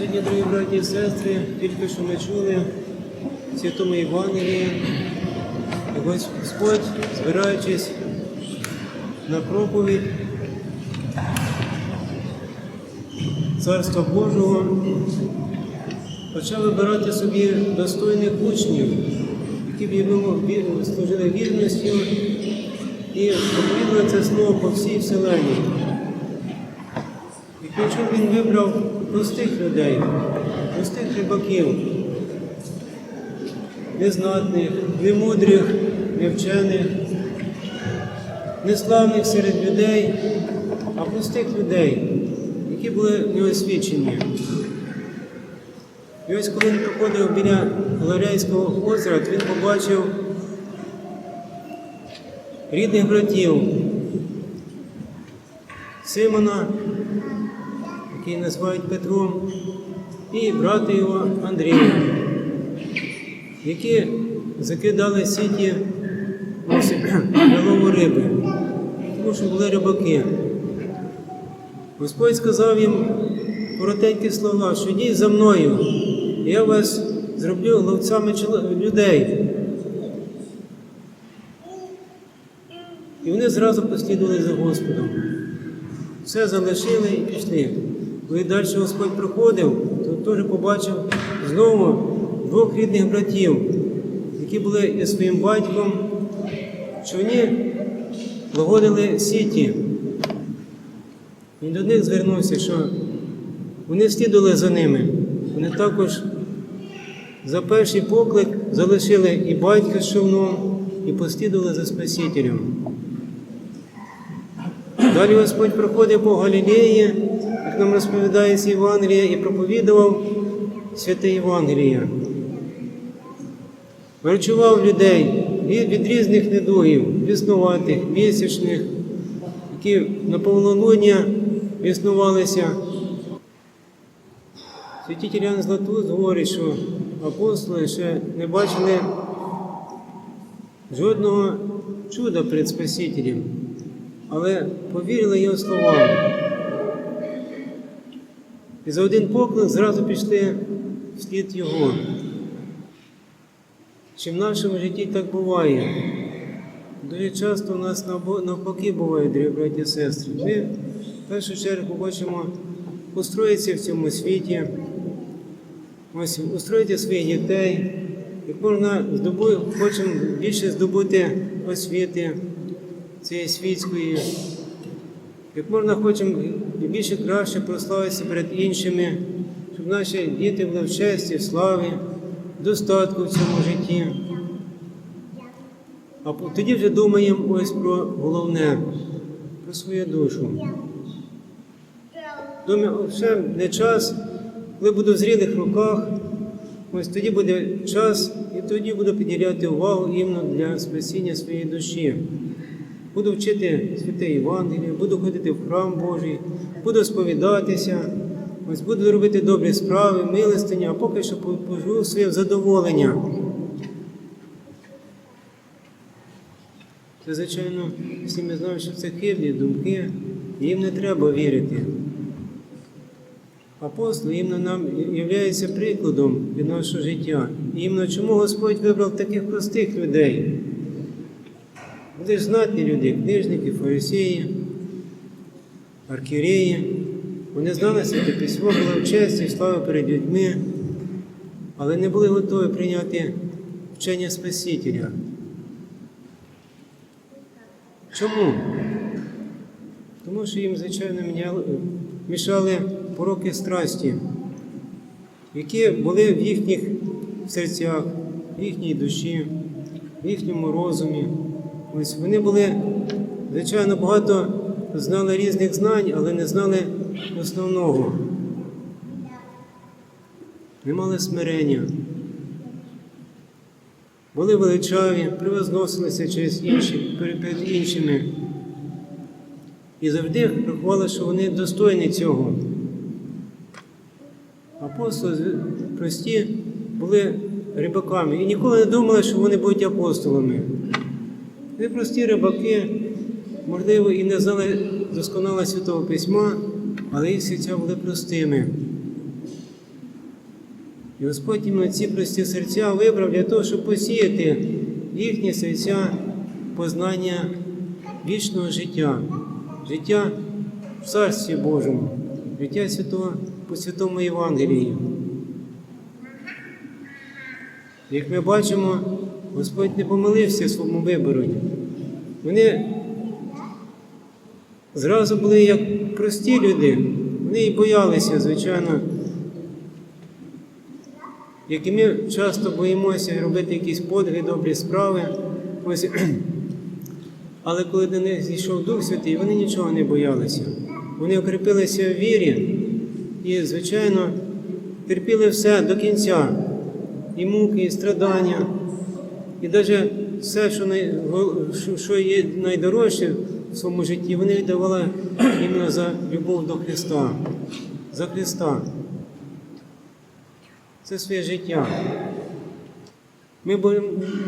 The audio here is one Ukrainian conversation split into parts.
Сьогодні, дорогі браті і сестри, тільки що ми чули в Святому Євангелії, Господь, збираючись на проповідь Царства Божого, почав вибирати собі достойних учнів, які б йому служили вірністю і проповідували це слово по всій вселенні. І причому він вибрав простих людей, простих рибаків, незнатних, немудрих, невчених, неславних серед людей, а простих людей, які були неосвічені. І ось коли він проходив біля Галарейського озера, то він побачив рідних братів Симона, який називають Петром, і брата його Андрія, які закидали сіті ось, на лову риби, тому що були рибаки. Господь сказав їм коротенькі слова, що йдіть за мною, я вас зроблю ловцями людей. І вони зразу послідували за Господом. Все залишили і пішли. Коли далі Господь проходив, то теж побачив знову двох рідних братів, які були із своїм батьком, що вони лагодили сіті. Він до них звернувся, що вони слідували за ними. Вони також за перший поклик залишили і батька з човном, і послідували за Спасителем. Далі Господь проходив по Галілеї, нам розповідає з Євангелія, і проповідував святе Євангеліє. Врачував людей від, від різних недугів, віснуватих, місячних, які на повнолуння віснувалися. Святитель Ян Златус говорить, що апостоли ще не бачили жодного чуда перед Спасителем, але повірили його словам. І за один поклик зразу пішли вслід Його. Чи в нашому житті так буває? Дуже часто у нас навпаки буває, дорогі браті і сестри. Ми в першу чергу хочемо устроїтися в цьому світі, ось устроїти своїх дітей, як можна здобути, хочемо більше здобути освіти цієї світської, як можна хочемо більше краще прославитися перед іншими, щоб наші діти були в честі, в славі, достатку в цьому житті. А тоді вже думаємо ось про головне, про свою душу. Думаю, ще не час, коли буду в зрілих руках, ось тоді буде час, і тоді буду приділяти увагу іменно для спасіння своєї душі. Буду вчити святе Євангеліє, буду ходити в храм Божий, буду сповідатися, ось буду робити добрі справи, милостині, а поки що поживу своє задоволення. Це, звичайно, всі ми знаємо, що це хибні думки, їм не треба вірити. Апостол іменно нам є прикладом від нашого життя. І іменно чому Господь вибрав таких простих людей? Вони ж знатні люди, книжники, фарисеї, архієреї. Вони знали святе письмо, були в честі, в славі перед людьми, але не були готові прийняти вчення Спасителя. Чому? Тому що їм, звичайно, мішали пороки страсті, які були в їхніх серцях, в їхній душі, в їхньому розумі. Ось вони були, звичайно, багато знали різних знань, але не знали основного. Не мали смирення. Були величаві, превозносилися через інші, перед іншими. І завжди рахували, що вони достойні цього. Апостоли прості були рибаками і ніколи не думали, що вони будуть апостолами. Вони прості рибаки, можливо, і не знали досконало Святого Письма, але їх серця були простими. І Господь іменно ці прості серця вибрав для того, щоб посіяти їхні серця познання вічного життя, життя в Царстві Божому, життя святого по святому Євангелії. Як ми бачимо, Господь не помилився в своєму виборі. Вони зразу були як прості люди, вони і боялися, звичайно, як і ми часто боїмося робити якісь подвиги, добрі справи. Ось, але коли до них зійшов Дух Святий, вони нічого не боялися. Вони укріпилися в вірі і, звичайно, терпіли все до кінця. І муки, і страдання, і навіть все, що, най, що- є найдорожче в своєму житті, вони віддавали іменно за любов до Христа, за Христа. Це своє життя. Ми,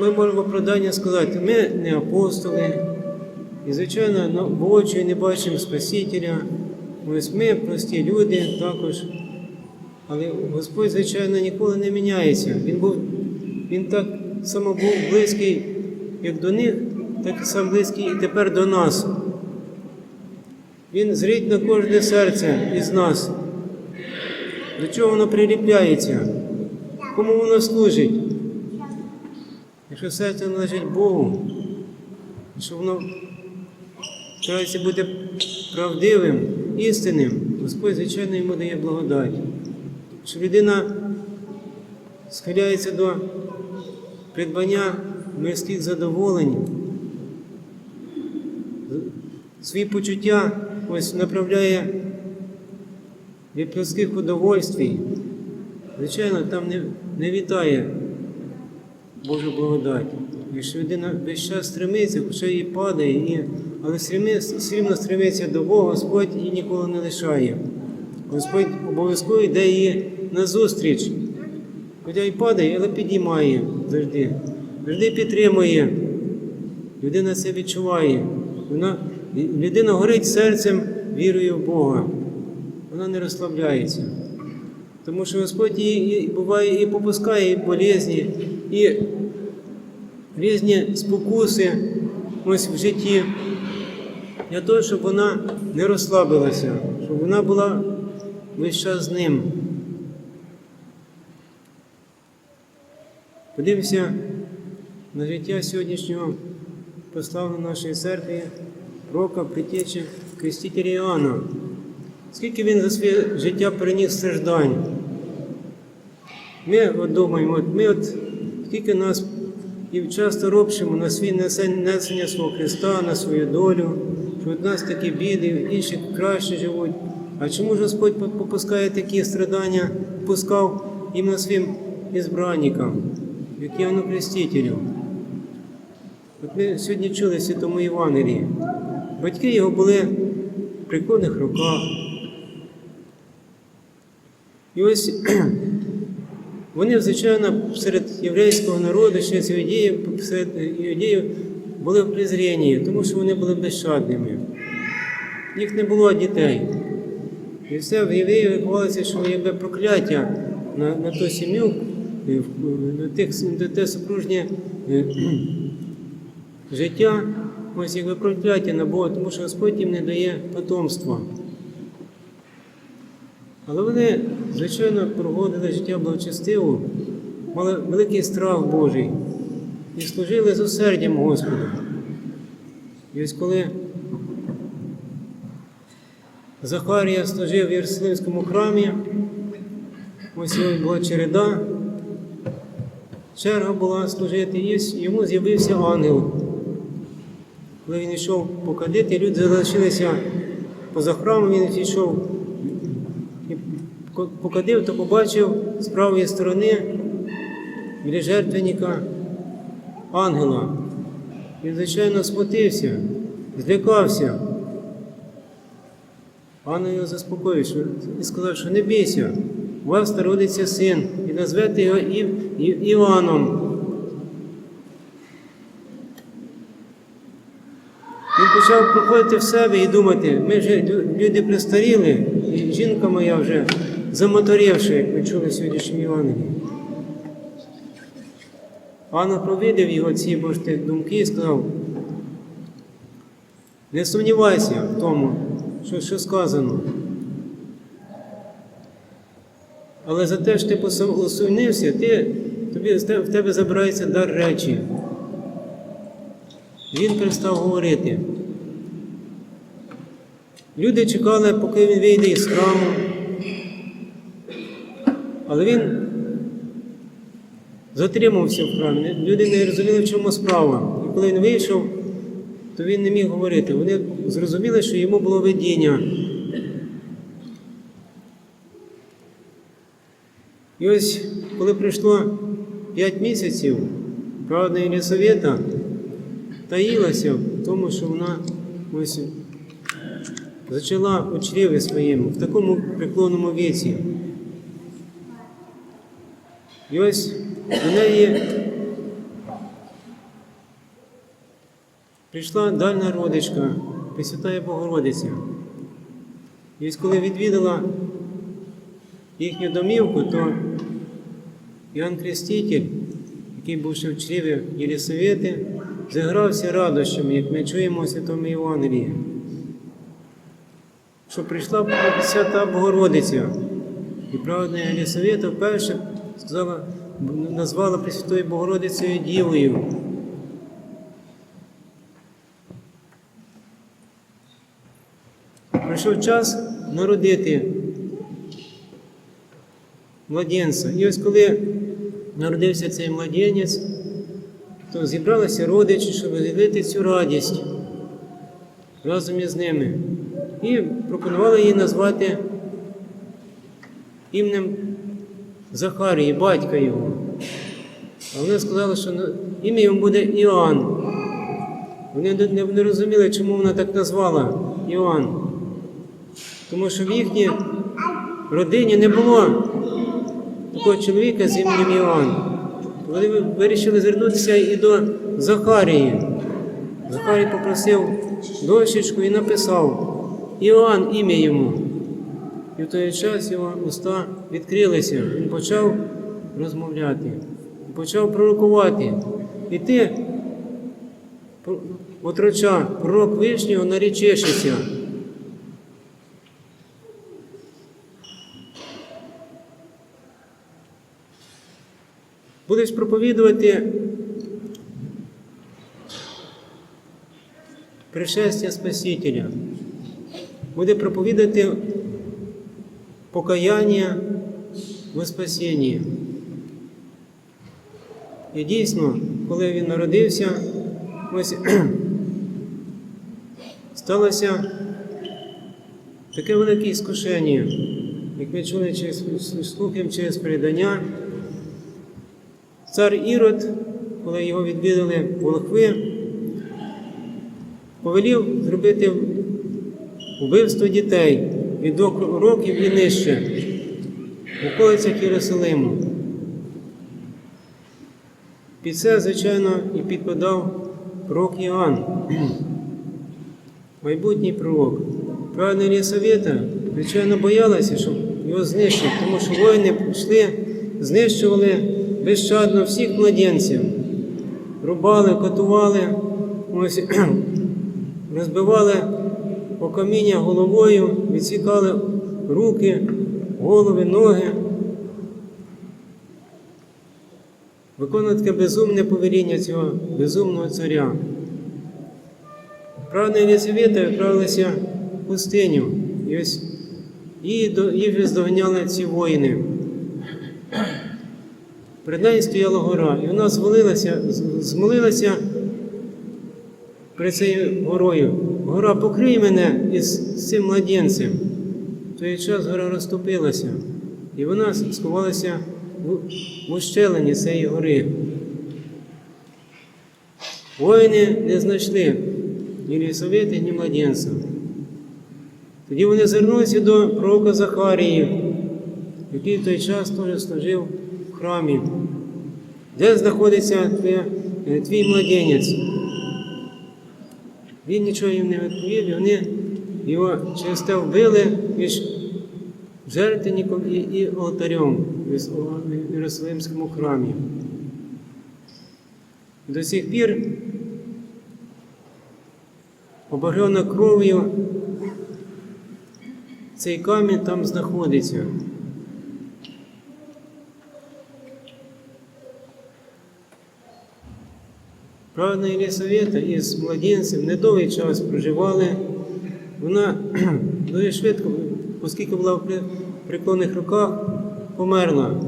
ми можемо оправдання сказати, ми не апостоли, і, звичайно, в очі не бачимо Спасителя. Ось ми прості люди також. Але Господь, звичайно, ніколи не міняється. Він був, він так само був близький, як до них, так і сам близький і тепер до нас. Він зрить на кожне серце із нас. До чого воно приліпляється? Кому воно служить? Якщо серце належить Богу, що воно старається бути правдивим, істинним, Господь, звичайно, йому дає благодать. Що людина схиляється до придбання мирських задоволень, свої почуття ось направляє від плотських удовольствій, звичайно, там не, не вітає Божу благодать. Якщо людина весь час стремиться, хоча і падає, і, але все стремиться до Бога, Господь її ніколи не лишає. Господь обов'язково йде її назустріч. Хоча й падає, але підіймає завжди. Завжди підтримує. Людина це відчуває. Вона, людина горить серцем вірою в Бога. Вона не розслабляється. Тому що Господь її і буває і попускає і болезні, і різні спокуси ось в житті для того, щоб вона не розслабилася, щоб вона була весь час з ним. Подивимося на життя сьогоднішнього прославленого нашої церкви рока притечі Крестителя Іоанна. Скільки він за своє життя переніс страждань. Ми от думаємо, от ми от скільки нас і часто робимо на свій несення свого Христа, на свою долю, що от нас такі біди, інші краще живуть. А чому ж Господь попускає такі страдання, пускав іменно своїм ізбранникам, як Івану Крестителю? От ми сьогодні чули Святому Євангелії. Батьки його були в прикладних руках. І ось вони, звичайно, серед єврейського народу, ще з іудеїв, серед іудеїв були в презрінні, тому що вони були безшадними. Їх не було дітей. І все в євреїв виховалося, що якби прокляття на, на ту сім'ю, е, на те супружнє е, життя, ось якби прокляття на Бога, тому що Господь їм не дає потомства. Але вони, звичайно, проводили життя благочестиво, мали великий страх Божий і служили з усердям Господу. І ось коли Захарія служив в Єрусалимському храмі, ось була череда, черга була служити, і йому з'явився ангел. Коли він йшов покадити, люди залишилися поза храмом, він йшов і покадив, то побачив з правої сторони біля жертвенника ангела. Він, звичайно, схватився, злякався. Ангел його заспокоїв і сказав, що не бійся, у вас народиться син, назвете його Ів, Ів- Іваном. Він почав приходити в себе і думати, ми вже люди пристаріли, і жінка моя вже замоторівша, як ми чули в сьогоднішньому Євангелії. Ангел провидив його ці божті думки і сказав, не сумнівайся в тому, що, що сказано. Але за те, що ти усунився, ти, тобі, в тебе забирається дар речі. Він перестав говорити. Люди чекали, поки він вийде із храму. Але він затримався в храмі. Люди не розуміли, в чому справа. І коли він вийшов, то він не міг говорити. Вони зрозуміли, що йому було видіння. І ось, коли пройшло 5 місяців, правда Єлісавета таїлася в тому, що вона ось зачала у чреві своєму в такому преклонному віці. І ось до неї прийшла дальня родичка, Пресвятая Богородиця. І ось коли відвідала їхню домівку, то Іоанн Креститель, який був ще в чреві Єлісавети, загрався радощами, як ми чуємо у Святому Євангелії, що прийшла Свята Богородиця. І правда Єлісавета вперше сказала, назвала Пресвятою Богородицею Дівою. Прийшов час народити младенця. І ось коли народився цей младенець, то зібралися родичі, щоб розділити цю радість разом із ними. І пропонували їй назвати іменем Захарії, батька його. А вони сказали, що ім'я йому буде Іоанн. Вони не розуміли, чому вона так назвала Іоанн. Тому що в їхній родині не було такого чоловіка з іменем Іоанн. Вони вирішили звернутися і до Захарії. Захарій попросив дощечку і написав Іоанн ім'я йому. І в той час його уста відкрилися. Він почав розмовляти, почав пророкувати. І ти, отроча, пророк вишнього, нарічешся. Будеш проповідувати пришестя Спасителя, буде проповідати покаяння во спасінні. І дійсно, коли він народився, ось сталося таке велике іскушення, як ми чули через слухів через передання. Цар Ірод, коли його відвідали волхви, повелів зробити вбивство дітей від двох років і нижче в околицях Єрусалиму. Під це, звичайно, і підпадав пророк Іоанн, майбутній пророк. Правильна Єлісавета, звичайно, боялася, щоб його знищити, тому що воїни йшли, знищували безщадно всіх младенців, рубали, катували, ось, розбивали по каміння головою, відсікали руки, голови, ноги. Виконує таке безумне повеління цього безумного царя. Правда, Єлисавета відправилася в пустиню, і ось її, її вже здоганяли ці воїни. Перед нею стояла гора, і вона звалилася, змолилася перед цією горою. Гора покрий мене із цим младенцем. В той час гора розтопилася, і вона сховалася в ущелині цієї гори. Воїни не знайшли ні лісовити, ні младенця. Тоді вони звернулися до пророка Захарії, який в той час теж служив храмі. Де знаходиться твій, твій младенець? Він нічого їм не відповів, і вони його через те вбили між жертвенником і, і алтарем в Єрусалимському храмі. До сих пір обагрена кров'ю цей камінь там знаходиться. Правда Єлісавета із младенцем недовгий час проживали. Вона дуже швидко, оскільки була в преклонних руках, померла.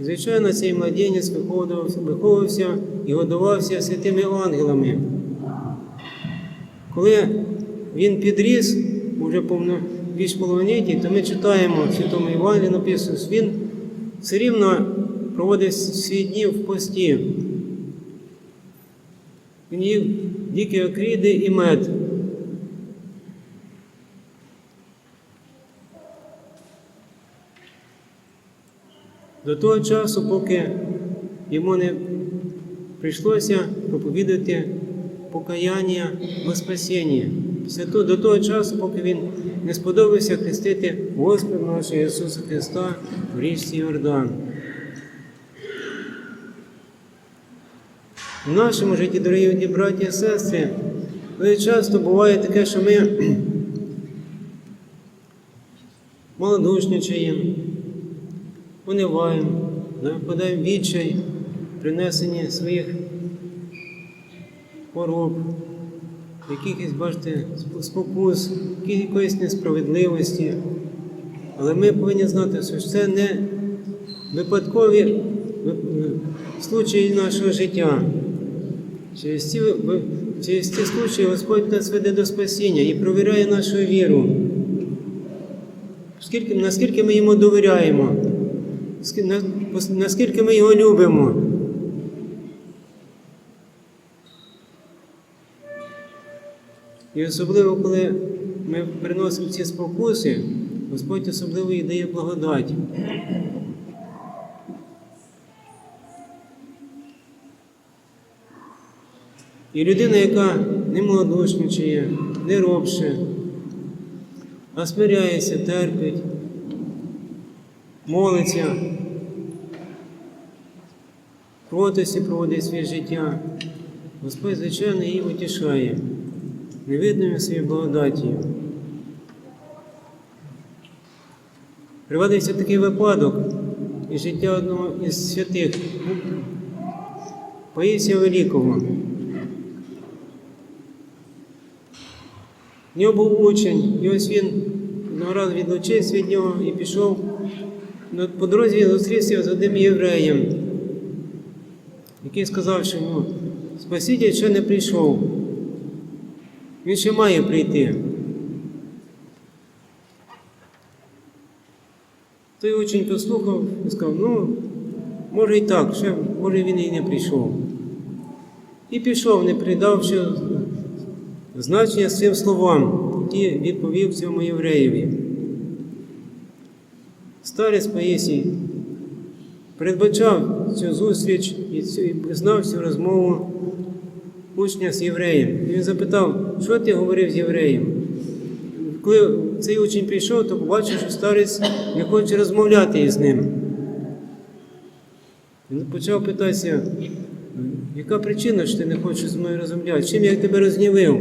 Звичайно, цей младенець виховувався, і годувався святими ангелами. Коли він підріс, уже більш половиніті, то ми читаємо в Святому Івангелії написано, що він все рівно проводив свій дні в пості. Він їв дикі окріди і мед. До того часу, поки йому не прийшлося проповідати покаяння во спасіння. Після того, до того часу, поки він не сподобався хрестити Господа нашого Ісуса Христа в річці Йордан. В нашому житті, дорогі браті і сестри, дуже часто буває таке, що ми малодушничаємо, униваємо, да, впадаємо відчай, принесення своїх хвороб, якихось, бачите, спокус, якоїсь несправедливості. Але ми повинні знати, що це не випадкові ви- ви- случаї нашого життя. Через ці, через ці случаї Господь нас веде до спасіння і провіряє нашу віру. Скільки, наскільки ми йому довіряємо, наскільки ми його любимо. І особливо, коли ми приносимо ці спокуси, Господь особливо їй дає благодать. І людина, яка не малодушничає, не робше, а смиряється, терпить, молиться, протисі проводить своє життя, Господь, звичайно, її утішає, невидною своєю благодаттю. Приводився такий випадок із життя одного із святих Паїсія Великого. В нього був учень, і ось він одного разу відлучився від нього і пішов. По дорозі він зустрівся з одним євреєм, який сказав, що ну, Спаситель ще не прийшов. Він ще має прийти. Той учень послухав і сказав, ну, може і так, ще, може він і не прийшов. І пішов, не придавши значення цим словам, які відповів цьому євреєві. Старець Паїсій передбачав цю зустріч і цю- і знав цю розмову учня з євреєм. І він запитав, що ти говорив з євреєм? Коли цей учень прийшов, то побачив, що старець не хоче розмовляти із ним. Він почав питатися, яка причина, що ти не хочеш з мною розмовляти? Чим я тебе рознівив?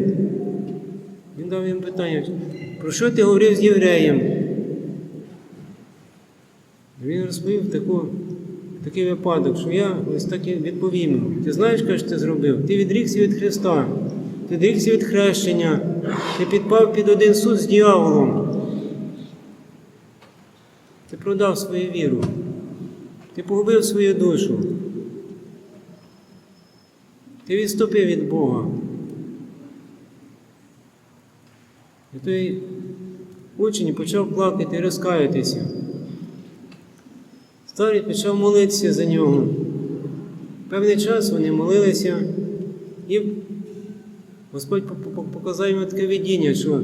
Він дав їм питання, про що ти говорив з євреєм? Він розповів таку, такий випадок, що я ось так йому. Ти знаєш, що ти зробив? Ти відрікся від Христа, ти відрікся від хрещення, ти підпав під один суд з дьяволом. Ти продав свою віру, ти погубив свою душу. Ти відступив від Бога. І той учень почав плакати і розкаятися. Старий почав молитися за нього. Певний час вони молилися, і Господь по- по- показав йому таке видіння, що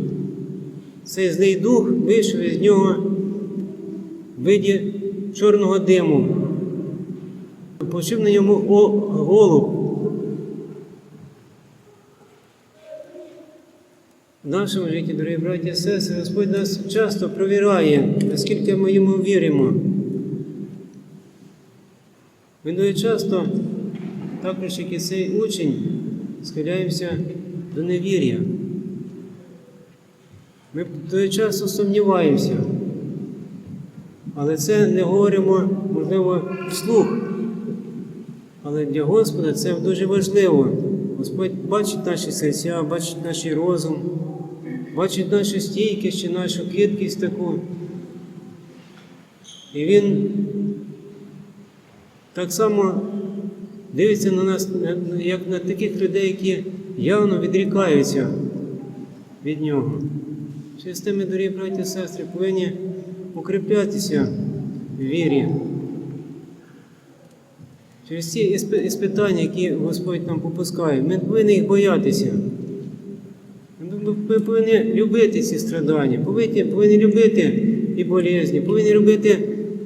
цей злий дух вийшов із нього в виді чорного диму. Почув на ньому голуб. В нашому житті, дорогі браті і сестри, Господь нас часто провіряє, наскільки ми йому віримо. Він дуже часто також як і цей учень, схиляємося до невір'я. Ми той часу сумніваємося, але це не говоримо, можливо, вслух. Але для Господа це дуже важливо. Господь бачить наші серця, бачить наш розум, бачить нашу стійкість чи нашу кидкість таку. І Він так само дивиться на нас, як на таких людей, які явно відрікаються від нього. Через те ми, дорогі браті і сестри, повинні укріплятися в вірі. Через ісп- іспитання, які Господь нам попускає, ми повинні їх боятися. Ми- повинні любити ці страдання, повинні, повинні любити і болезні, повинні любити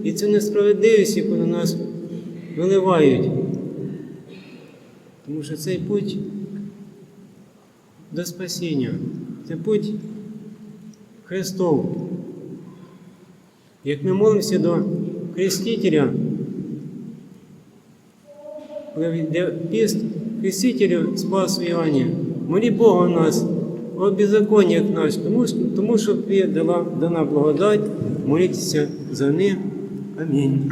і цю несправедливість, яку на нас виливають. Тому що цей путь до спасіння, це путь Христов. Як ми молимося до Хрестителя, йде піст Хрестителю спасу Іоанні, молі Бога нас, о беззаконнях наш, тому, тому що є дала, дана благодать, моліться за них. Амінь.